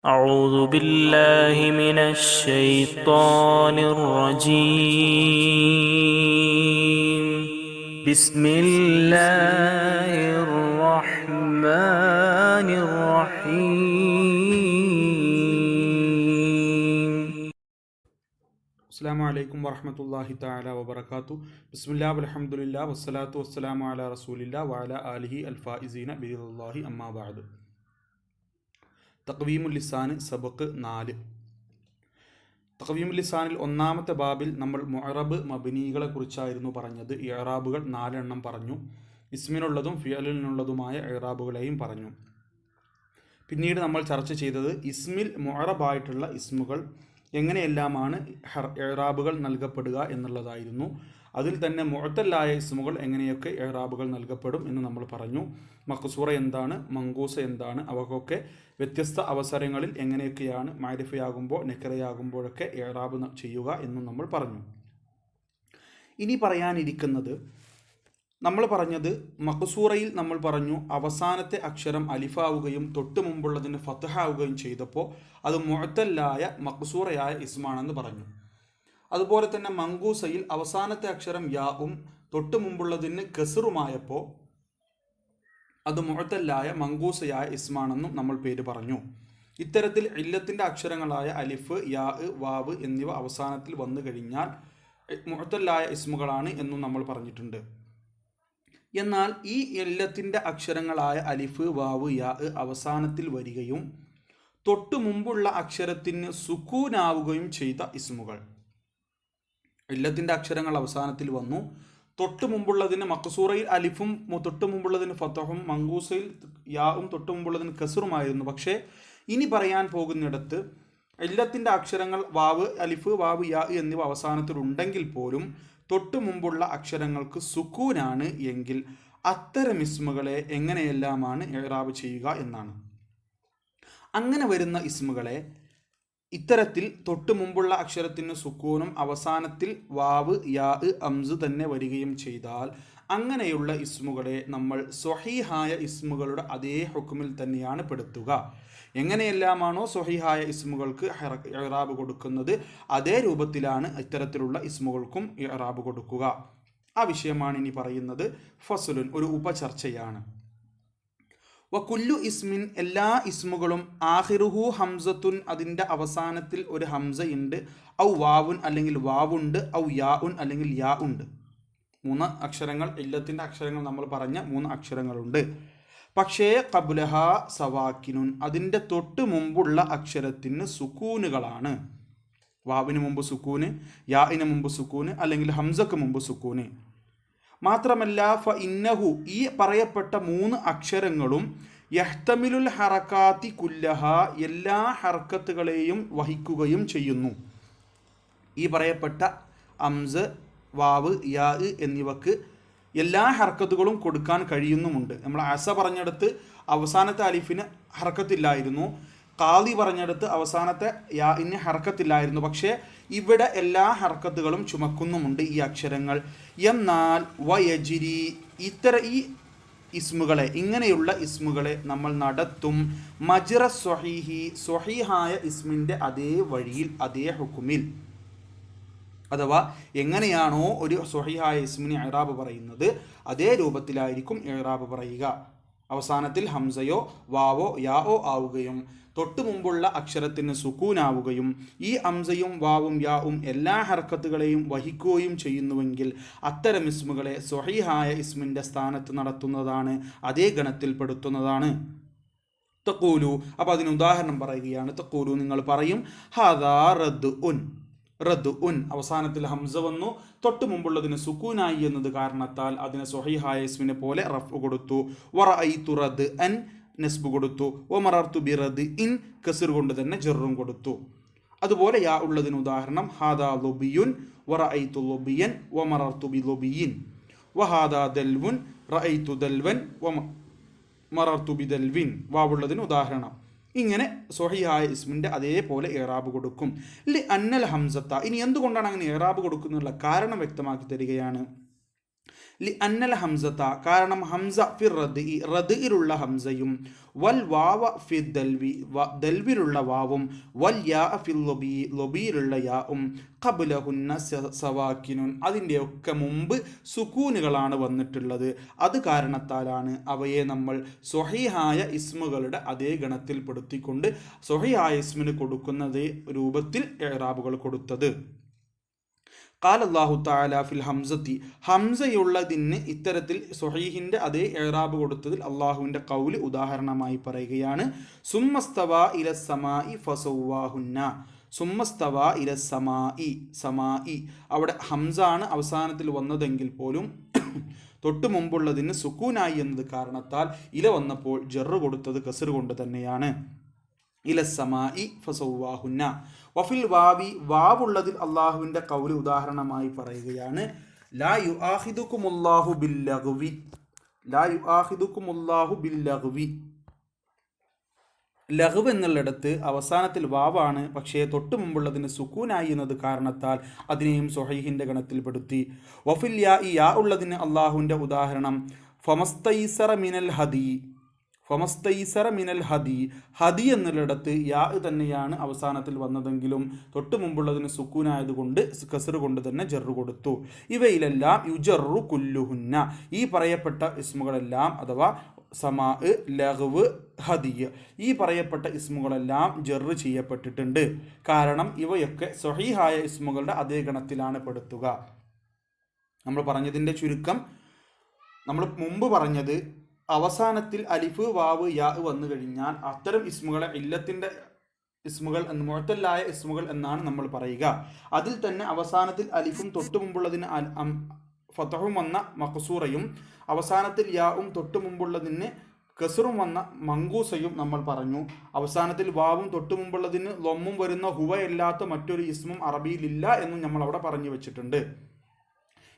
أعوذ بالله من الشيطان الرجيم. بسم الله الرحمن الرحيم. السلام عليكم ورحمة الله تعالى وبركاته. بسم الله والحمد لله والصلاة والسلام على رسول الله وعلى آله الفائزين بإذن الله أما بعد. ലിസാന് സബക്ക് നാല്. തക്വീമുൽ ലിസാനിൽ ഒന്നാമത്തെ ബാബിൽ നമ്മൾ മുഅറബ് മബിനികളെ കുറിച്ചായിരുന്നു പറഞ്ഞത് ഇറാബുകൾ നാലെണ്ണം പറഞ്ഞു. ഇസ്മിനുള്ളതും ഫിയലിനുള്ളതുമായ ഇറാബുകളെയും പറഞ്ഞു. പിന്നീട് നമ്മൾ ചർച്ച ചെയ്തത് ഇസ്മിൽ മൊഹറബായിട്ടുള്ള ഇസ്മുകൾ എങ്ങനെയെല്ലാമാണ് ഇറാബുകൾ നൽകപ്പെടുക എന്നുള്ളതായിരുന്നു. അതിൽ തന്നെ മുഴത്തല്ലായ ഇസ്മുകൾ എങ്ങനെയൊക്കെ എഹ്റാബുകൾ നൽകപ്പെടും എന്ന് നമ്മൾ പറഞ്ഞു. മഖസൂറ എന്താണ്? മങ്കൂസ എന്താണ്? അവക്കൊക്കെ വ്യത്യസ്ത അവസരങ്ങളിൽ എങ്ങനെയൊക്കെയാണ് മാരിഫയാകുമ്പോൾ നെക്കറയാകുമ്പോഴൊക്കെ എഹ്റാബ് ചെയ്യുക എന്നും നമ്മൾ പറഞ്ഞു. ഇനി പറയാനിരിക്കുന്നത് നമ്മൾ പറഞ്ഞത് മഖസൂറയിൽ നമ്മൾ പറഞ്ഞു അവസാനത്തെ അക്ഷരം അലിഫാവുകയും തൊട്ട് മുമ്പുള്ളതിന് ഫത്തഹാവുകയും ചെയ്തപ്പോൾ അത് മുഴത്തല്ലായ മഖസൂറയായ ഇസ്മാണെന്ന് പറഞ്ഞു. അതുപോലെ തന്നെ മങ്കൂസയിൽ അവസാനത്തെ അക്ഷരം യാവും തൊട്ടു മുമ്പുള്ളതിന് കെസറുമായപ്പോൾ അത് മുഴത്തല്ലായ മങ്കൂസയായ ഇസ്മാണെന്നും നമ്മൾ പേര് പറഞ്ഞു. ഇത്തരത്തിൽ ഇല്ലത്തിന്റെ അക്ഷരങ്ങളായ അലിഫ് യാ വാവ് എന്നിവ അവസാനത്തിൽ വന്നു കഴിഞ്ഞാൽ മുഴത്തല്ലായ ഇസ്മുകളാണ് എന്നും നമ്മൾ പറഞ്ഞിട്ടുണ്ട്. എന്നാൽ ഈ എല്ലത്തിന്റെ അക്ഷരങ്ങളായ അലിഫ് വാവ് യാ അവസാനത്തിൽ വരികയും തൊട്ടു മുമ്പുള്ള അക്ഷരത്തിന് സുക്കൂനാവുകയും ചെയ്ത ഇസ്മുകൾ. ഇല്ലത്തിന്റെ അക്ഷരങ്ങൾ അവസാനത്തിൽ വന്നു. തൊട്ട് മുമ്പുള്ളതിന് മക്കസൂറയിൽ അലിഫും തൊട്ട് മുമ്പുള്ളതിന് ഫത്തഹും മങ്കൂസയിൽ യാവും തൊട്ട് മുമ്പുള്ളതിന് കസറുമായിരുന്നു. പക്ഷേ ഇനി പറയാൻ പോകുന്നിടത്ത് ഇല്ലത്തിന്റെ അക്ഷരങ്ങൾ വാവ് അലിഫ് വാവ് യാ എന്നിവ അവസാനത്തിൽ ഉണ്ടെങ്കിൽ പോലും തൊട്ട് മുമ്പുള്ള അക്ഷരങ്ങൾക്ക് സുക്കൂനാണ് എങ്കിൽ അത്തരം ഇസ്മുകളെ എങ്ങനെയെല്ലാമാണ് ഇറാബ് ചെയ്യുക എന്നാണ്. അങ്ങനെ വരുന്ന ഇസ്മുകളെ ഇത്തരത്തിൽ തൊട്ടു മുമ്പുള്ള അക്ഷരത്തിന് സുക്കൂനും അവസാനത്തിൽ വാവ് യാ അംസ് തന്നെ വരികയും ചെയ്താൽ അങ്ങനെയുള്ള ഇസ്മുകളെ നമ്മൾ സ്വഹീഹായ ഇസ്മുകളുടെ അതേ ഹുക്കുമിൽ തന്നെയാണ് പെടുത്തുക. എങ്ങനെയെല്ലാമാണോ സ്വഹീഹായ ഇസ്മുകൾക്ക് ഇറാബ് കൊടുക്കുന്നത് അതേ രൂപത്തിലാണ് ഇത്തരത്തിലുള്ള ഇസ്മുകൾക്കും ഇറാബ് കൊടുക്കുക. ആ വിഷയമാണ് ഇനി പറയുന്നത് ഫസുലുൻ ഒരു ഉപചർച്ചയാണ്. വക്കുല്ലു ഇസ്മിൻ എല്ലാ ഇസ്മുകളും ആഹിറുഹു ഹംസത്തുൻ അതിന്റെ അവസാനത്തിൽ ഒരു ഹംസയുണ്ട് ഔ വാവുൻ അല്ലെങ്കിൽ വാവുണ്ട് ഔ യാ ഉൻ അല്ലെങ്കിൽ യാ ഉണ്ട് മൂന്ന് അക്ഷരങ്ങൾ ഇല്ലത്തിന്റെ അക്ഷരങ്ങൾ നമ്മൾ പറഞ്ഞ മൂന്ന് അക്ഷരങ്ങളുണ്ട്. പക്ഷേ കബുലഹ സവാക്കിനുൻ അതിന്റെ തൊട്ട് മുമ്പുള്ള അക്ഷരത്തിന് സുക്കൂനുകളാണ്. വാവിന് മുമ്പ് സുക്കൂന് യാഇന് മുമ്പ് സുക്കൂന് അല്ലെങ്കിൽ ഹംസക്ക് മുമ്പ് സുക്കൂന്. മാത്രമല്ല ഫ ഇന്നഹു ഈ പറയപ്പെട്ട മൂന്ന് അക്ഷരങ്ങളും യഹ്തമിലുൽ ഹറക്കാത്തി കുല്ലഹ എല്ലാ ഹർക്കത്തുകളെയും വഹിക്കുകയും ചെയ്യുന്നു. ഈ പറയപ്പെട്ട അംസ് വാവ് യാ എന്നിവക്ക് എല്ലാ ഹർക്കത്തുകളും കൊടുക്കാൻ കഴിയുന്നുമുണ്ട്. നമ്മൾ അസ പറഞ്ഞെടുത്ത് അവസാനത്തെ അലിഫിന് ഹർക്കത്തില്ലായിരുന്നു. കാതി പറഞ്ഞെടുത്ത് അവസാനത്തെ യാ ഇന് ഹർക്കത്തില്ലായിരുന്നു. പക്ഷേ ഇവിടെ എല്ലാ ഹർക്കത്തുകളും ചുമക്കുന്നുമുണ്ട് ഈ അക്ഷരങ്ങൾ. എന്നാൽ വയജിരി ഇത്തര ഈ ഇസ്മുകളെ ഇങ്ങനെയുള്ള ഇസ്മുകളെ നമ്മൾ നടത്തും. മജിറ സ്വഹീഹി സ്വഹീഹായ ഇസ്മിന്റെ അതേ വഴിയിൽ അതേ ഹുക്കുമിൽ. അഥവാ എങ്ങനെയാണോ ഒരു സ്വഹീഹായ ഇസ്മിന് ഇറാബ് പറയുന്നത് അതേ രൂപത്തിലായിരിക്കും ഇറാബ് പറയുക. അവസാനത്തിൽ ഹംസയോ വാവോ യാവോ ആവുകയും തൊട്ടു മുമ്പുള്ള അക്ഷരത്തിന് സുക്കൂനാവുകയും ഈ അംസയും വാവും യാവും എല്ലാ ഹർക്കത്തുകളെയും വഹിക്കുകയും ചെയ്യുന്നുവെങ്കിൽ അത്തരം ഇസ്മുകളെ സ്വഹിഹായ ഇസ്മിന്റെ സ്ഥാനത്ത് നടത്തുന്നതാണ് അതേ ഗണത്തിൽപ്പെടുത്തുന്നതാണ്. തക്കൂലു അപ്പോൾ അതിന് ഉദാഹരണം പറയുകയാണ്. തക്കൂലു നിങ്ങൾ പറയും ഹദാ റദ് ഉൻ റദ് ഉൻ അവസാനത്തിൽ ഹംസ വന്നു. തൊട്ട് മുമ്പുള്ളതിന് സുക്കൂനായി എന്നത് കാരണത്താൽ അതിന് സ്വഹീഹായ ഇസ്മിനെ പോലെ റഫ് കൊടുത്തു. വറ ഐ തുറദ് അൻ നെസ്ബ് കൊടുത്തു. ഒമറർത്തു ബി റദ് ഇൻ കസിർ കൊണ്ട് തന്നെ ജെറും കൊടുത്തു. അതുപോലെ യാ ഉള്ളതിന് ഉദാഹരണം ഹാദാ ലൊബിയുൻ വറ ഐ തു ലൊബിയൻ ഒമറർത്തു ബി ലൊബിയിൻ. വഹാദാ ദൽവുൻ റഅയ്തു ദൽവൻ വമ മറർത്തു വാ വാവുള്ളതിന് ഉദാഹരണം. ഇങ്ങനെ സൊഹിയായ ഇസ്മിന്റെ അതേപോലെ ഏറാബ് കൊടുക്കും. ലി അന്നൽ ഹംസത്ത. ഇനി എന്തുകൊണ്ടാണ് അങ്ങനെ ഏറാബ് കൊടുക്കുന്നുള്ള കാരണം വ്യക്തമാക്കി തരികയാണ്? ലി അന്നൽ ഹംസത്ത കാരണം ഹംസ ഫിർ റദ് റദ്ഇലുള്ള ഹംസയും വൽ വാവ ഫി ദൽവി ദൽവിലുള്ള വാവും വൽ യാ ഫിൽ ലൊബി ലൊബിയിലുള്ള യാവും കബുലഹുന്ന സവാക്കിനുൻ. അതിന്റെയൊക്കെ മുമ്പ് സുക്കൂനുകളാണ് വന്നിട്ടുള്ളത്. അത് കാരണത്താലാണ് അവയെ നമ്മൾ സ്വഹിഹായ ഇസ്മുകളുടെ അതേ ഗണത്തിൽപ്പെടുത്തിക്കൊണ്ട് സ്വഹിഹായ ഇസ്മിന് കൊടുക്കുന്നത് രൂപത്തിൽ എറാബുകൾ കൊടുത്തത്. കാൽ അള്ളാഹു താല ഫിൽ ഹംസത്തി. ഹംസയുള്ളതിന് ഇത്തരത്തിൽ സൊഹീഹിന്റെ അതേ ഏറാബ് കൊടുത്തതിൽ അള്ളാഹുവിന്റെ കൗൽ ഉദാഹരണമായി പറയുകയാണ്. സുമ്മസ്തവ ഇല സമായി ഫസൗവാഹുന്ന സുമ്മസ്തവ ഇല സമായി സമായി അവിടെ ഹംസാണ് അവസാനത്തിൽ വന്നതെങ്കിൽ പോലും തൊട്ടു മുമ്പുള്ളതിന് സുക്കൂനായി എന്നത് കാരണത്താൽ ഇല വന്നപ്പോൾ ജെറ് കൊടുത്തത് കസർ കൊണ്ട് തന്നെയാണ്. ഇലസമായി ഫസൗവാഹുന്ന. വഫിൽ വാവി വാവുള്ളതിൽ അള്ളാഹുവിന്റെ കൗൽ ഉദാഹരണമായി പറയുകയാണ് ലാ യു ആഹിദുക്കുമുല്ലാഹു ബില്ലഹുവി ലാ യു ആഹിദുക്കുമുല്ലാഹു ബില്ലഹുവി ലഘുവ് എന്നുള്ളിടത്ത് അവസാനത്തിൽ വാവാണ് പക്ഷേ തൊട്ടു മുമ്പുള്ളതിന് സുക്കൂനായി എന്നത് കാരണത്താൽ അതിനെയും സൊഹൈഹിന്റെ ഗണത്തിൽപ്പെടുത്തി. വഫിൽ യാ ഈ യാ ഉള്ളതിന് അള്ളാഹുവിന്റെ ഉദാഹരണം ഫമസ്തൈസറ മിനൽ ഹദി. ഫമസ്തൈസറ മിനൽ ഹദി. ഹദി എന്നുള്ളിടത്ത് യാ തന്നെയാണ് അവസാനത്തിൽ വന്നതെങ്കിലും തൊട്ടു മുമ്പുള്ളതിന് സുക്കൂനായതുകൊണ്ട് കസർ കൊണ്ട് തന്നെ ജറു കൊടുത്തു. ഇവയിലെല്ലാം യുജറു കുല്ലുഹുന്ന. ഈ പറയപ്പെട്ട ഇസ്മുകളെല്ലാം അഥവാ സമാ ലഹവ് ഹദിയ ഈ പറയപ്പെട്ട ഇസ്മുകളെല്ലാം ജെറ് ചെയ്യപ്പെട്ടിട്ടുണ്ട്. കാരണം ഇവയൊക്കെ സ്വഹീഹായ ഇസ്മുകളുടെ അതേ ഗണത്തിലാണ് പെടുത്തുക. നമ്മൾ പറഞ്ഞതിന്റെ ചുരുക്കം നമ്മൾ മുമ്പ് പറഞ്ഞത് അവസാനത്തിൽ അലിഫ് വാവ് യാ വന്നു കഴിഞ്ഞാൽ അത്തരം ഇസ്മുകളെ ഇല്ലത്തിന്റെ ഇസ്മുകൾ എന്ന് മുഴത്തല്ലായ ഇസ്മുകൾ എന്നാണ് നമ്മൾ പറയുക. അതിൽ തന്നെ അവസാനത്തിൽ അലിഫും തൊട്ടു മുമ്പുള്ളതിന് ഫതഹും വന്ന മഖസൂറയും അവസാനത്തിൽ യാവും തൊട്ടു മുമ്പുള്ളതിന് കസറും വന്ന മങ്കൂസയും നമ്മൾ പറഞ്ഞു. അവസാനത്തിൽ വാവും തൊട്ടു മുമ്പുള്ളതിന് ലൊമ്മും വരുന്ന ഹുവയല്ലാത്ത മറ്റൊരു ഇസ്മും അറബിയിലില്ല എന്നും നമ്മൾ അവിടെ പറഞ്ഞു വെച്ചിട്ടുണ്ട്.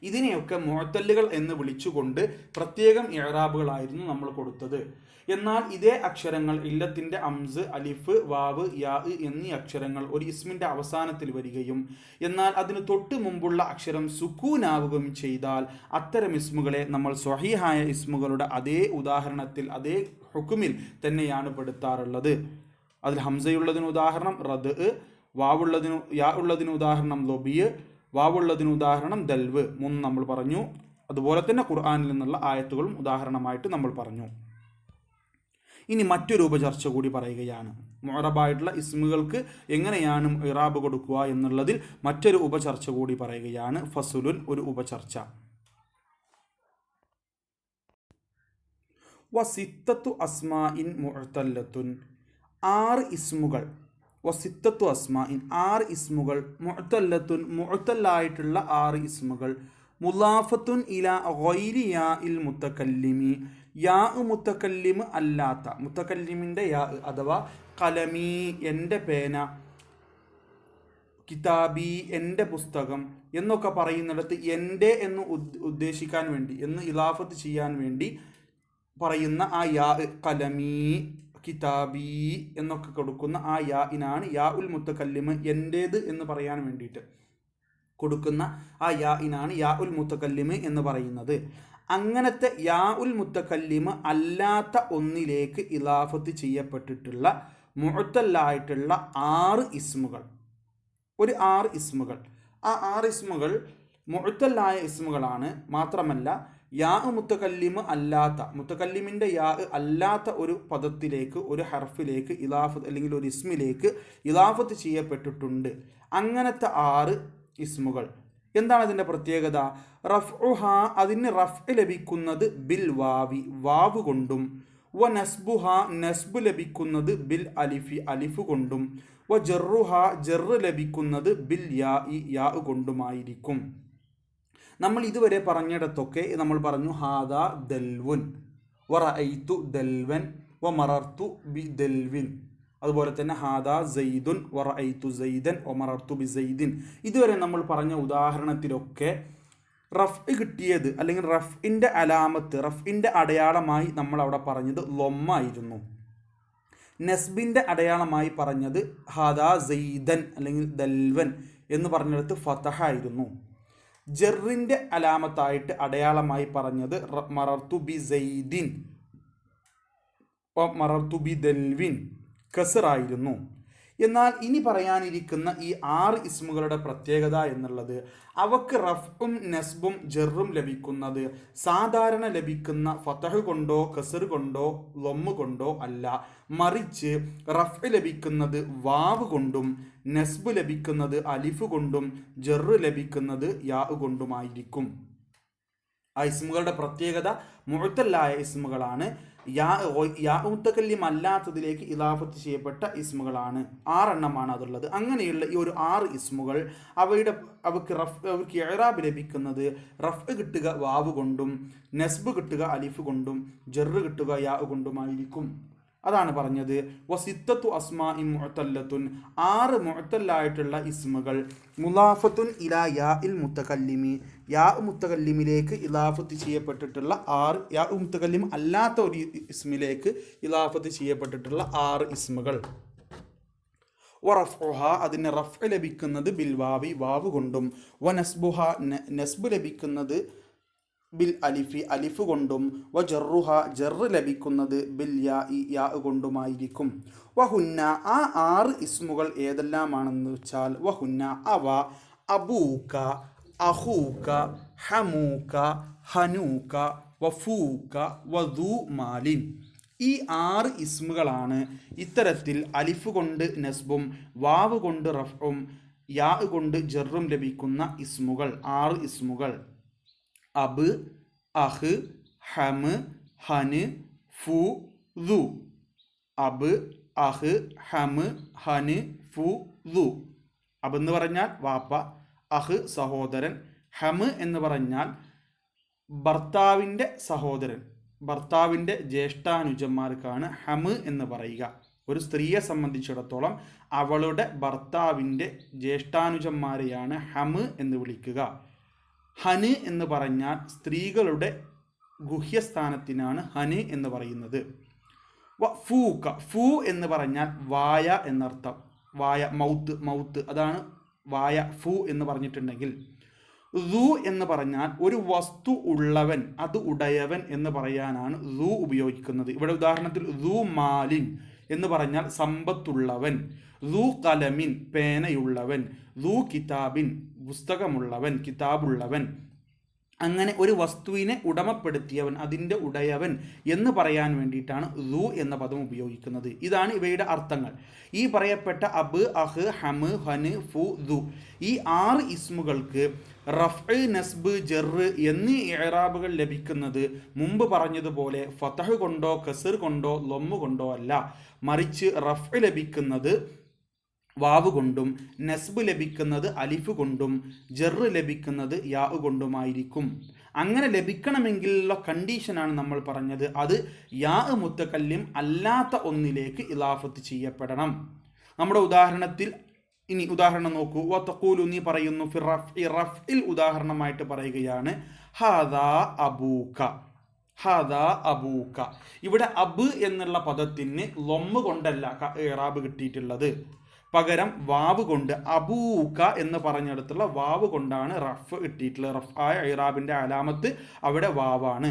ഇതിനെയൊക്കെ മുഴത്തല്ലുകൾ എന്ന് വിളിച്ചുകൊണ്ട് പ്രത്യേകം ഇഴറാബുകളായിരുന്നു നമ്മൾ കൊടുത്തത്. എന്നാൽ ഇതേ അക്ഷരങ്ങൾ ഇല്ലത്തിന്റെ അംസ് അലിഫ് വാവ് യാ എന്നീ അക്ഷരങ്ങൾ ഒരു ഇസ്മിന്റെ അവസാനത്തിൽ വരികയും എന്നാൽ അതിന് തൊട്ട് മുമ്പുള്ള അക്ഷരം സുക്കൂനാവുകയും ചെയ്താൽ അത്തരം ഇസ്മുകളെ നമ്മൾ സ്വഹീഹായ ഇസ്മുകളുടെ അതേ ഉദാഹരണത്തിൽ അതേ ഹുക്കുമിൽ തന്നെയാണ് പെടുത്താറുള്ളത്. അതിൽ ഹംസയുള്ളതിന് ഉദാഹരണം റദ് വാവുള്ളതിന് യാ ഉള്ളതിന് ഉദാഹരണം ലൊബിയ് വാവുള്ളതിന് ഉദാഹരണം ദൽവ് മൂന്ന് നമ്മൾ പറഞ്ഞു. അതുപോലെ തന്നെ ഖുർആാനിൽ നിന്നുള്ള ആയത്തുകളും ഉദാഹരണമായിട്ട് നമ്മൾ പറഞ്ഞു. ഇനി മറ്റൊരു ഉപചർച്ച കൂടി പറയുകയാണ്. മൊറബായിട്ടുള്ള ഇസ്മുകൾക്ക് എങ്ങനെയാണ് ഇറാബ് കൊടുക്കുക എന്നുള്ളതിൽ മറ്റൊരു ഉപചർച്ച കൂടി പറയുകയാണ്. ഫസുലുൻ ഒരു ഉപചർച്ച. വസിത്തത്തു അസ്മാ ഇൻ മുഴത്തല്ലത്തുൻ ആറ് ഇസ്മുകൾ വസിത്തത്തു അസ്മാഇൻ ആറ് ഇസ്മുകൾ മുഅത്തല്ലത്തുൻ മുഅത്തല്ലായിട്ടുള്ള ആറ് ഇസ്മുകൾ. മുലാഫത്തുൻ ഇല ഗൈരി യാ ഇൽ മുത്തക്കല്ലിമി. യാ മുത്തക്കല്ലിമ് അല്ലാത്ത. മുത്തക്കല്ലിമിന്റെ യാ അഥവാ കലമീ എന്റെ പേന കിതാബി എന്റെ പുസ്തകം എന്നൊക്കെ പറയുന്നിടത്ത് എന്റെ എന്ന് ഉദ്ദേശിക്കാൻ വേണ്ടി എന്ന് ഇലാഫത്ത് ചെയ്യാൻ വേണ്ടി പറയുന്ന ആ യാ കലമി കിതാബി എന്നൊക്കെ കൊടുക്കുന്ന ആ യാ ഇനാണ് യാ ഉൽ മുത്തക്കല്ലിമ് എന്റേത് എന്ന് പറയാൻ വേണ്ടിയിട്ട് കൊടുക്കുന്ന ആ യാ ഇനാണ് യാ ഉൽ മുത്തക്കല്ലിമ് എന്ന് പറയുന്നത്. അങ്ങനത്തെ യാ ഉൽ മുത്തക്കല്ലിമ് അല്ലാത്ത ഒന്നിലേക്ക് ഇലാഫത്ത് ചെയ്യപ്പെട്ടിട്ടുള്ള മുഴത്തല്ലായിട്ടുള്ള ആറ് ഇസ്മുകൾ. ഒരു ആറ് ഇസ്മുകൾ. ആ ആറ് ഇസ്മുകൾ മുഴുത്തല്ലായ ഇസ്മുകളാണ്. മാത്രമല്ല യാ മുത്തക്കല്ലിമ് അല്ലാത്ത മുത്തക്കല്ലിമിന്റെ യാ അല്ലാത്ത ഒരു പദത്തിലേക്ക് ഒരു ഹർഫിലേക്ക് ഇലാഫത്ത് അല്ലെങ്കിൽ ഒരു ഇസ്മിലേക്ക് ഇലാഫത്ത് ചെയ്യപ്പെട്ടിട്ടുണ്ട്. അങ്ങനത്തെ ആറ് ഇസ്മുകൾ. എന്താണ് അതിന്റെ പ്രത്യേകത? റഫ്ഉഹ അതിന് റഫ് ലഭിക്കുന്നത് ബിൽ വാവി വാവ് കൊണ്ടും. വ നസ്ബുഹ നസ്ബ് ലഭിക്കുന്നത് ബിൽ അലിഫി അലിഫ് കൊണ്ടും. വ ജറുഹ ജറ് ലഭിക്കുന്നത് ബിൽ യാ ഇ യാ കൊണ്ടുമായിരിക്കും. നമ്മൾ ഇതുവരെ പറഞ്ഞിടത്തൊക്കെ നമ്മൾ പറഞ്ഞു ഹാദ ദൽവുൻ വ റഅയ്തു ദൽവൻ വ മറർത്തു ബി ദൽവിൻ അതുപോലെ തന്നെ ഹാദ സെയ്ദുൻ വ റഅയ്തു സെയ്ദൻ ഒ മറർത്തു ബി സെയ്ദിൻ ഇതുവരെ നമ്മൾ പറഞ്ഞ ഉദാഹരണത്തിലൊക്കെ റഫ് കിട്ടിയത് അല്ലെങ്കിൽ റഫിന്റെ അലാമത്ത് റഫിന്റെ അടയാളമായി നമ്മൾ അവിടെ പറഞ്ഞത് ലൊമ്മായിരുന്നു. നസ്ബിന്റെ അടയാളമായി പറഞ്ഞത് ഹാദാ സെയ്ദൻ അല്ലെങ്കിൽ ദൽവൻ എന്ന് പറഞ്ഞിടത്ത് ഫതഹ ആയിരുന്നു. ജെറിന്റെ അലാമത്തായിട്ട് അടയാളമായി പറഞ്ഞത് മറർത്തു ബി സെയ്ദിൻ. മറർത്തു ബി ദൽവിൻ കസറായിരുന്നു എന്നാൽ ഇനി പറയാനിരിക്കുന്ന ഈ ആറ് ഇസ്മുകളുടെ പ്രത്യേകത എന്നുള്ളത് അവക്ക് റഫും നെസ്ബും ജെറും ലഭിക്കുന്നത് സാധാരണ ലഭിക്കുന്ന ഫതഹ് കൊണ്ടോ കസർ കൊണ്ടോ ലൊമ്മ് കൊണ്ടോ അല്ല. മറിച്ച് റഫ് ലഭിക്കുന്നത് വാവ് കൊണ്ടും നെസ്ബ് ലഭിക്കുന്നത് അലിഫ് കൊണ്ടും ജെറ് ലഭിക്കുന്നത് യാ കൊണ്ടുമായിരിക്കും. ആ ഇസ്മുകളുടെ പ്രത്യേകത മുഴുത്തല്ലായ ഇസ്മുകളാണ്. യാ യാ മുത്തക്കല്യം അല്ലാത്തതിലേക്ക് ഇലാഫത്ത് ചെയ്യപ്പെട്ട ഇസ്മുകളാണ്. ആറെണ്ണമാണ് അതുള്ളത്. അങ്ങനെയുള്ള ഈ ഒരു ആറ് ഇസ്മുകൾ അവയുടെ അവർക്ക് റഫ് അവർക്ക് എറാബ് ലഭിക്കുന്നത് റഫ് കിട്ടുക വാവ് കൊണ്ടും നെസ്ബ് കിട്ടുക അലിഫ് കൊണ്ടും ജെറ് കിട്ടുക യാ കൊണ്ടുമായിരിക്കും. അതാണ് പറഞ്ഞത്. വസിത്തത്തു അസ്മാ ഇ മുഅത്തല്ലത്തുൻ. ആറ് മുഅത്തല്ലായിട്ടുള്ള ഇസ്മുകൾ മുലാഫത്തുൻ ഇലാ യാ ഇൽ മുത്തകല്ലിമി. യാ മുത്തകല്ലിമിലേക്ക് ഇലാഫത്ത് ചെയ്യപ്പെട്ടിട്ടുള്ള ആറ് യാ മുത്തകല്ലിം അല്ലാത്ത ഒരു ഇസ്മിലേക്ക് ഇലാഫത്ത് ചെയ്യപ്പെട്ടിട്ടുള്ള ആറ് ഇസ്മുകൾ. വറഫുഹ അതിന് റഫ് ലഭിക്കുന്നത് ബിൽവാവി വാവ് കൊണ്ടും. വ നസ്ബുഹ നസ്ബ് ലഭിക്കുന്നത് ബിൽ അലിഫി അലിഫ് കൊണ്ടും. വ ജറുഹ ജറ് ലഭിക്കുന്നത് ബിൽ യാ ഇ യാ കൊണ്ടുമായിരിക്കും. വഹുന്ന ആ ആറ് ഇസ്മുകൾ ഏതെല്ലാമാണെന്ന് വെച്ചാൽ വഹുന്ന അവ അബൂക്ക അഹൂക്ക ഹമൂക്ക ഹനൂക്ക വഫൂക്ക വധു മാലിൻ. ഈ ആറ് ഇസ്മുകളാണ് ഇത്തരത്തിൽ അലിഫ് കൊണ്ട് നസ്ബും വാവ് കൊണ്ട് റഫും യാ കൊണ്ട് ജറും ലഭിക്കുന്ന ഇസ്മുകൾ ആറ് ഇസ്മുകൾ. അബ് അഹ് ഹമ് ഹന് ഫു ദു. അബ് അഹ് ഹമ് ഹന് ഫു ദു. അബ് എന്ന് പറഞ്ഞാൽ വാപ്പ അഹ് സഹോദരൻ ഹമ് എന്ന് പറഞ്ഞാൽ ഭർത്താവിന്റെ സഹോദരൻ. ഭർത്താവിന്റെ ജ്യേഷ്ഠാനുജന്മാർക്കാണ് ഹമ് എന്ന് പറയുക. ഒരു സ്ത്രീയെ സംബന്ധിച്ചിടത്തോളം അവളുടെ ഭർത്താവിന്റെ ജ്യേഷ്ഠാനുജന്മാരെയാണ് ഹമ് എന്ന് വിളിക്കുക. ഹന് എന്ന് പറഞ്ഞാൽ സ്ത്രീകളുടെ ഗുഹ്യസ്ഥാനത്തിനാണ് ഹന് എന്ന് പറയുന്നത്. ഫൂക്ക. ഫൂ എന്ന് പറഞ്ഞാൽ വായ എന്നർത്ഥം. വായ മൗത്ത് മൗത്ത്. അതാണ് വായ ഫു എന്ന് പറഞ്ഞിട്ടുണ്ടെങ്കിൽ റൂ എന്ന് പറഞ്ഞാൽ ഒരു വസ്തു ഉള്ളവൻ അത് ഉടയവൻ എന്ന് പറയാനാണ് റൂ ഉപയോഗിക്കുന്നത്. ഇവിടെ ഉദാഹരണത്തിൽ റൂ മാലിൻ എന്ന് പറഞ്ഞാൽ സമ്പത്തുള്ളവൻ റൂ കലമിൻ പേനയുള്ളവൻ റൂ കിതാബിൻ പുസ്തകമുള്ളവൻ കിതാബുള്ളവൻ അങ്ങനെ ഒരു വസ്തുവിനെ ഉടമപ്പെടുത്തിയവൻ അതിന്റെ ഉടയവൻ എന്ന് പറയാൻ വേണ്ടിയിട്ടാണ് റു എന്ന പദം ഉപയോഗിക്കുന്നത്. ഇതാണ് ഇവയുടെ അർത്ഥങ്ങൾ. ഈ പറയപ്പെട്ട അബ് അഹ് ഹമ് ഹന് ഫു ദു. ഈ ആറ് ഇസ്മുകൾക്ക് റഫ് നസ്ബ് ജെറ് എന്നീ ഏറാബുകൾ ലഭിക്കുന്നത് മുമ്പ് പറഞ്ഞതുപോലെ ഫതഹ് കൊണ്ടോ കസർ കൊണ്ടോ ലൊമ്മ് കൊണ്ടോ അല്ല. മറിച്ച് റഫ് ലഭിക്കുന്നത് വാവ് കൊണ്ടും നസ്ബ് ലഭിക്കുന്നത് അലിഫ് കൊണ്ടും ജെറ് ലഭിക്കുന്നത് യാ കൊണ്ടുമായിരിക്കും. അങ്ങനെ ലഭിക്കണമെങ്കിലുള്ള കണ്ടീഷനാണ് നമ്മൾ പറഞ്ഞത്. അത് യാ മുത്തക്കല്യം അല്ലാത്ത ഒന്നിലേക്ക് ഇലാഫത്ത് ചെയ്യപ്പെടണം. നമ്മുടെ ഉദാഹരണത്തിൽ ഇനി ഉദാഹരണം നോക്കൂ. വത്തക്കൂലു നീ പറയുന്നു ഫി റഫ് റഫിൽ ഉദാഹരണമായിട്ട് പറയുകയാണ്. ഹാദാ അബൂക്ക ഹാദാ അബൂക്ക ഇവിടെ അബ് എന്നുള്ള പദത്തിന് ലൊമ്മ് കൊണ്ടല്ല ഇറാബ് കിട്ടിയിട്ടുള്ളത്. പകരം വാവ് കൊണ്ട് അബൂക്ക എന്ന് പറഞ്ഞെടുത്തുള്ള വാവ് കൊണ്ടാണ് റഫ് കിട്ടിയിട്ടുള്ളത് റഫ് ആയ ഇറാബിന്റെ അലാമത്ത് അവിടെ വാവാണ്.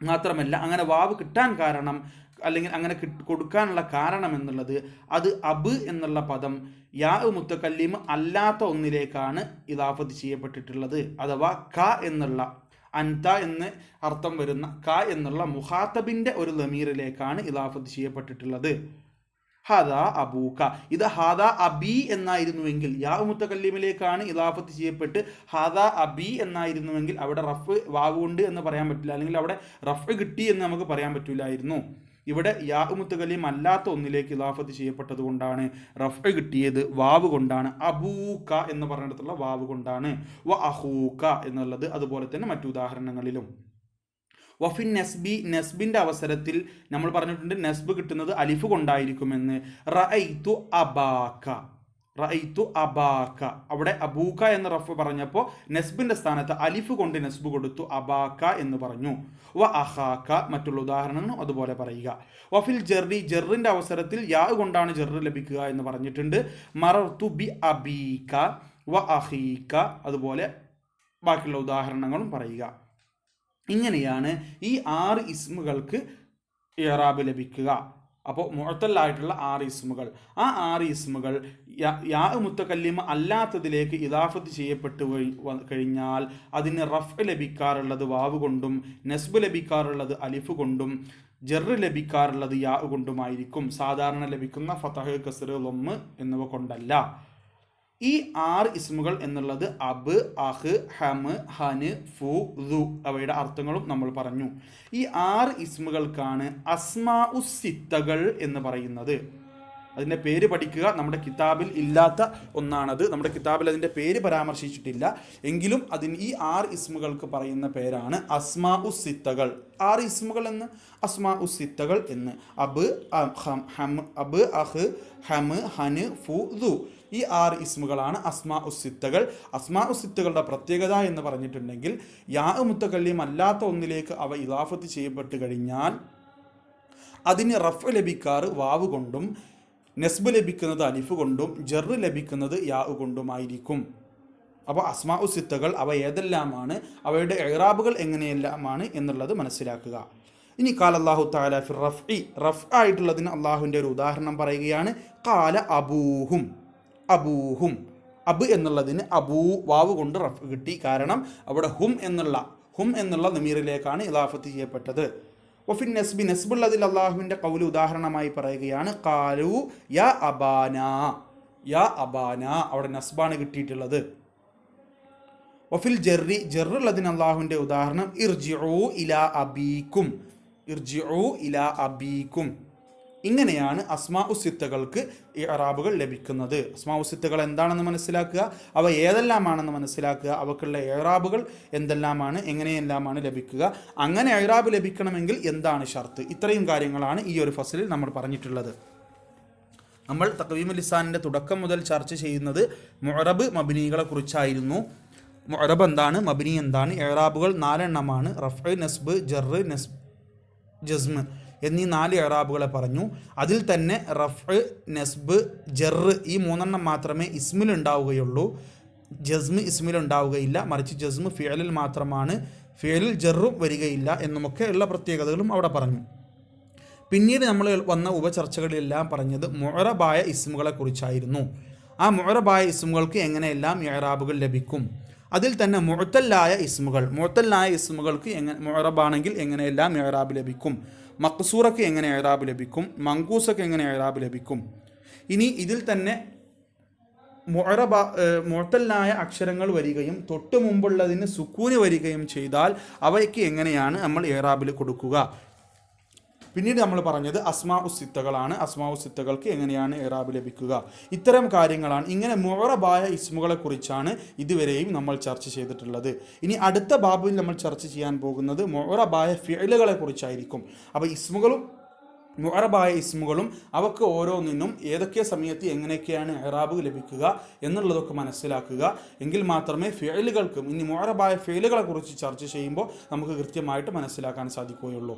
മാത്രമല്ല അങ്ങനെ വാവ് കിട്ടാൻ കാരണം അല്ലെങ്കിൽ അങ്ങനെ കൊടുക്കാനുള്ള കാരണം എന്നുള്ളത് അത് അബ് എന്നുള്ള പദം യാ മുത്തക്കല്ലീം അല്ലാത്ത ഒന്നിലേക്കാണ് ഇതാഫത്ത് ചെയ്യപ്പെട്ടിട്ടുള്ളത്. അഥവാ ക എന്നുള്ള അൻത എന്ന് അർത്ഥം വരുന്ന ക എന്നുള്ള മുഹാത്തബിന്റെ ഒരു ലമീറിലേക്കാണ് ഇതാഫത്ത് ചെയ്യപ്പെട്ടിട്ടുള്ളത്. ഹദ അബൂക്ക ഇത് ഹാദാ അബി എന്നായിരുന്നുവെങ്കിൽ യാ മുത്തക്കല്ലിമിലേക്കാണ് ഇലാഫത്ത് ചെയ്യപ്പെട്ട് ഹദ അബി എന്നായിരുന്നുവെങ്കിൽ അവിടെ റഫ് വാവുണ്ട് എന്ന് പറയാൻ പറ്റില്ല. അല്ലെങ്കിൽ അവിടെ റഫ് കിട്ടി എന്ന് നമുക്ക് പറയാൻ പറ്റില്ലായിരുന്നു. ഇവിടെ യാ മുത്തകല്യം അല്ലാത്ത ഒന്നിലേക്ക് ഇലാഫത്ത് ചെയ്യപ്പെട്ടത് കൊണ്ടാണ് റഫ് കിട്ടിയത്. വാവ് കൊണ്ടാണ്. അബൂക്ക എന്ന് പറഞ്ഞിടത്തുള്ള വാവ് കൊണ്ടാണ്. വ അഹൂക്ക എന്നുള്ളത്. അതുപോലെ തന്നെ മറ്റു ഉദാഹരണങ്ങളിലും. വഫിൻ നസ്ബി നസ്ബിന്റെ അവസരത്തിൽ നമ്മൾ പറഞ്ഞിട്ടുണ്ട് നസ്ബ് കിട്ടുന്നത് അലിഫ് കൊണ്ടായിരിക്കുമെന്ന്. റഅയ്തു അബാക്ക റഅയ്തു അബാക്ക അവിടെ അബൂക്ക എന്ന റഫ് പറഞ്ഞപ്പോൾ നസ്ബിന്റെ സ്ഥാനത്ത് അലിഫ് കൊണ്ട് നസ്ബ് കൊടുത്തു അബാക്ക എന്ന് പറഞ്ഞു. വ അഹാക്ക മറ്റുള്ള ഉദാഹരണങ്ങളും അതുപോലെ പറയുക. വഫിൽ ജെറി ജെറിന്റെ അവസരത്തിൽ യാ കൊണ്ടാണ് ജെറ് ലഭിക്കുക എന്ന് പറഞ്ഞിട്ടുണ്ട്. മറർത്തു ബി അബീക്ക വ അഹീക്ക അതുപോലെ ബാക്കിയുള്ള ഉദാഹരണങ്ങളും പറയുക. ഇങ്ങനെയാണ് ഈ ആറ് ഇസ്മുകൾക്ക് ഇറാബ് ലഭിക്കുക. അപ്പോൾ മുഴത്തല്ലായിട്ടുള്ള ആറ് ഇസ്മുകൾ. ആ ആറ് ഇസ്മുകൾ യാ- മുത്തക്കല്ലിമ അല്ലാത്തതിലേക്ക് ഇദാഫത്ത് ചെയ്യപ്പെട്ടു കഴിഞ്ഞാൽ അതിന് റഫ് ലഭിക്കാറുള്ളത് വാവ് കൊണ്ടും നെസ്ബ് ലഭിക്കാറുള്ളത് അലിഫ് കൊണ്ടും ജെറ് ലഭിക്കാറുള്ളത് യാ കൊണ്ടുമായിരിക്കും. സാധാരണ ലഭിക്കുന്ന ഫതഹ് കസർ ലൊമ്മ് എന്നിവ കൊണ്ടല്ല. ഈ ആറ് ഇസ്മുകൾ എന്നുള്ളത് അബ് അഹ് ഹമ് ഹന് ഫു ദു അവയുടെ അർത്ഥങ്ങളും നമ്മൾ പറഞ്ഞു. ഈ ആറ് ഇസ്മുകൾക്കാണ് അസ്മാ ഉസിത്തകൾ എന്ന് പറയുന്നത്. അതിന്റെ പേര് പഠിക്കുക നമ്മുടെ കിതാബിൽ ഇല്ലാത്ത ഒന്നാണത്. നമ്മുടെ കിതാബിൽ അതിന്റെ പേര് പരാമർശിച്ചിട്ടില്ല. എങ്കിലും അതിന് ഈ ആറ് ഇസ്മുകൾക്ക് പറയുന്ന പേരാണ് അസ്മാ ഉസിത്തകൾ ആറ് ഇസ്മുകൾ എന്ന്? അസ്മാ ഉസിത്തകൾ എന്ന്. അബ് ഹം അബ് അഹ് ഹമ് ഹന് ഫു ദു ഈ ആറ് ഇസ്മുകളാണ് അസ്മാ ഉസിത്തകൾ അസ്മാ ഉസിത്തുകളുടെ പ്രത്യേകത എന്ന് പറഞ്ഞിട്ടുണ്ടെങ്കിൽ യാ മുത്തക്കല്യം അല്ലാത്ത ഒന്നിലേക്ക് അവ ഇലാഫത്ത് ചെയ്യപ്പെട്ട് കഴിഞ്ഞാൽ അതിന് റഫ് ലഭിക്കാറ് വാവ് കൊണ്ടും നെസ്ബ് ലഭിക്കുന്നത് അലിഫ് കൊണ്ടും ജെറു ലഭിക്കുന്നത് യാ കൊണ്ടുമായിരിക്കും. അപ്പോൾ അസ്മാ ഉസ്സിത്തകൾ അവ ഏതെല്ലാമാണ്? അവയുടെ എഹ്റാബുകൾ എങ്ങനെയെല്ലാമാണ് എന്നുള്ളത് മനസ്സിലാക്കുക. ഇനി കാല അള്ളാഹു താല ഫിർ റഫ് റഫ് ആയിട്ടുള്ളതിന് അള്ളാഹുവിന്റെ ഒരു ഉദാഹരണം പറയുകയാണ്. കാല അബൂഹും. അബൂഹും. അബ് എന്നുള്ളതിന് അബൂ വാവ് കൊണ്ട് റഫ് കിട്ടി. കാരണം അവിടെ ഹും എന്നുള്ള ഹും എന്നുള്ള നമീറിലേക്കാണ് ഇലാഫത്ത് ചെയ്യപ്പെട്ടത്. ഒഫിൻ നസ്ബി നസ്ബുള്ളതിൽ അള്ളാഹുവിന്റെ കൗൽ ഉദാഹരണമായി പറയുകയാണ് കാലു യാ അബാന യാ അബാന അവിടെ നസ്ബാണ് കിട്ടിയിട്ടുള്ളത്. ഒഫിൽ ജെറി ജെറുള്ളതിന് അള്ളാഹുവിന്റെ ഉദാഹരണം ഇർജിഉ ഇലാ അബീക്കും ഇർജിഉ ഇലാ അബീക്കും. ഇങ്ങനെയാണ് അസ്മാ ഉസിത്തകൾക്ക് ഈ അറാബുകൾ ലഭിക്കുന്നത്. അസ്മാ ഉസിത്തകൾ എന്താണെന്ന് മനസ്സിലാക്കുക? അവ ഏതെല്ലാമാണെന്ന് മനസ്സിലാക്കുക? അവക്കുള്ള ഏറാബുകൾ എന്തെല്ലാമാണ്? എങ്ങനെയെല്ലാമാണ് ലഭിക്കുക? അങ്ങനെ ഏറാബ് ലഭിക്കണമെങ്കിൽ എന്താണ് ഷർത്ത്? ഇത്രയും കാര്യങ്ങളാണ് ഈ ഒരു ഫസലിൽ നമ്മൾ പറഞ്ഞിട്ടുള്ളത്. നമ്മൾ തക്വീം ലിസാനിന്റെ തുടക്കം മുതൽ ചർച്ച ചെയ്യുന്നത് മൊറബ് മബിനികളെ കുറിച്ചായിരുന്നു. മൊറബ് എന്താണ്? മബിനി എന്താണ്? ഏറാബുകൾ നാലെണ്ണമാണ്. റഫ് നസ്ബ് ജർ നസ്ബ് ജസ്മ്. എന്നീ നാല് എറാബുകളെ പറഞ്ഞു. അതിൽ തന്നെ റഫ് നെസ്ബ് ജെറ് ഈ മൂന്നെണ്ണം മാത്രമേ ഇസ്മിൽ ഉണ്ടാവുകയുള്ളൂ ജസ്മ് ഇസ്മിൽ ഉണ്ടാവുകയില്ല മറിച്ച് ജസ്മ് ഫിയലിൽ മാത്രമാണ്. ഫിയലിൽ ജെറും വരികയില്ല എന്നുമൊക്കെ ഉള്ള പ്രത്യേകതകളും അവിടെ പറഞ്ഞു. പിന്നീട് നമ്മൾ വന്ന ഉപചർച്ചകളിലെല്ലാം പറഞ്ഞത് മുഴറബായ ഇസ്മുകളെ കുറിച്ചായിരുന്നു. ആ മുഴറബായ ഇസ്മുകൾക്ക് എങ്ങനെയെല്ലാം എറാബുകൾ ലഭിക്കും? അതിൽ തന്നെ മുഴത്തല്ലായ ഇസ്മുകൾ മുഴത്തല്ലായ ഇസ്മുകൾക്ക് എങ്ങനെ മുഴറബാണെങ്കിൽ എങ്ങനെയെല്ലാം എറാബ് ലഭിക്കും? മക്സൂറക്ക് എങ്ങനെ ഇഴറാബ് ലഭിക്കും? മങ്കൂസക്ക് എങ്ങനെ ഇഴറാബ് ലഭിക്കും? ഇനി ഇതിൽ തന്നെ മുഴറബ മുഴത്തലായ അക്ഷരങ്ങൾ വരികയും തൊട്ടു മുമ്പുള്ളതിന് സുക്കൂന് വരികയും ചെയ്താൽ അവയ്ക്ക് എങ്ങനെയാണ് നമ്മൾ ഏറാബിൽ കൊടുക്കുക? പിന്നീട് നമ്മൾ പറഞ്ഞത് അസ്മാ ഉസിത്തകളാണ് അസ്മാ ഉസിത്തകൾക്ക് എങ്ങനെയാണ് ഇറാബ് ലഭിക്കുക? ഇത്തരം കാര്യങ്ങളാണ് ഇങ്ങനെ മുറബായ ഇസ്മുകളെ കുറിച്ചാണ് ഇതുവരെയും നമ്മൾ ചർച്ച ചെയ്തിട്ടുള്ളത്. ഇനി അടുത്ത ബാബുവിൽ നമ്മൾ ചർച്ച ചെയ്യാൻ പോകുന്നത് മുറബായ ഫിഴലുകളെ കുറിച്ചായിരിക്കും. അപ്പോൾ ഇസ്മുകളും മുഹറബായ ഇസ്മുകളും അവക്ക് ഓരോന്നിനും ഏതൊക്കെ സമയത്ത് എങ്ങനെയൊക്കെയാണ് ഇറാബ് ലഭിക്കുക എന്നുള്ളതൊക്കെ മനസ്സിലാക്കുക. എങ്കിൽ മാത്രമേ ഫെയിലുകൾക്കും ഇനി മുഹറബായ ഫെയിലുകളെ കുറിച്ച് ചർച്ച ചെയ്യുമ്പോൾ നമുക്ക് കൃത്യമായിട്ട് മനസ്സിലാക്കാൻ സാധിക്കുകയുള്ളൂ.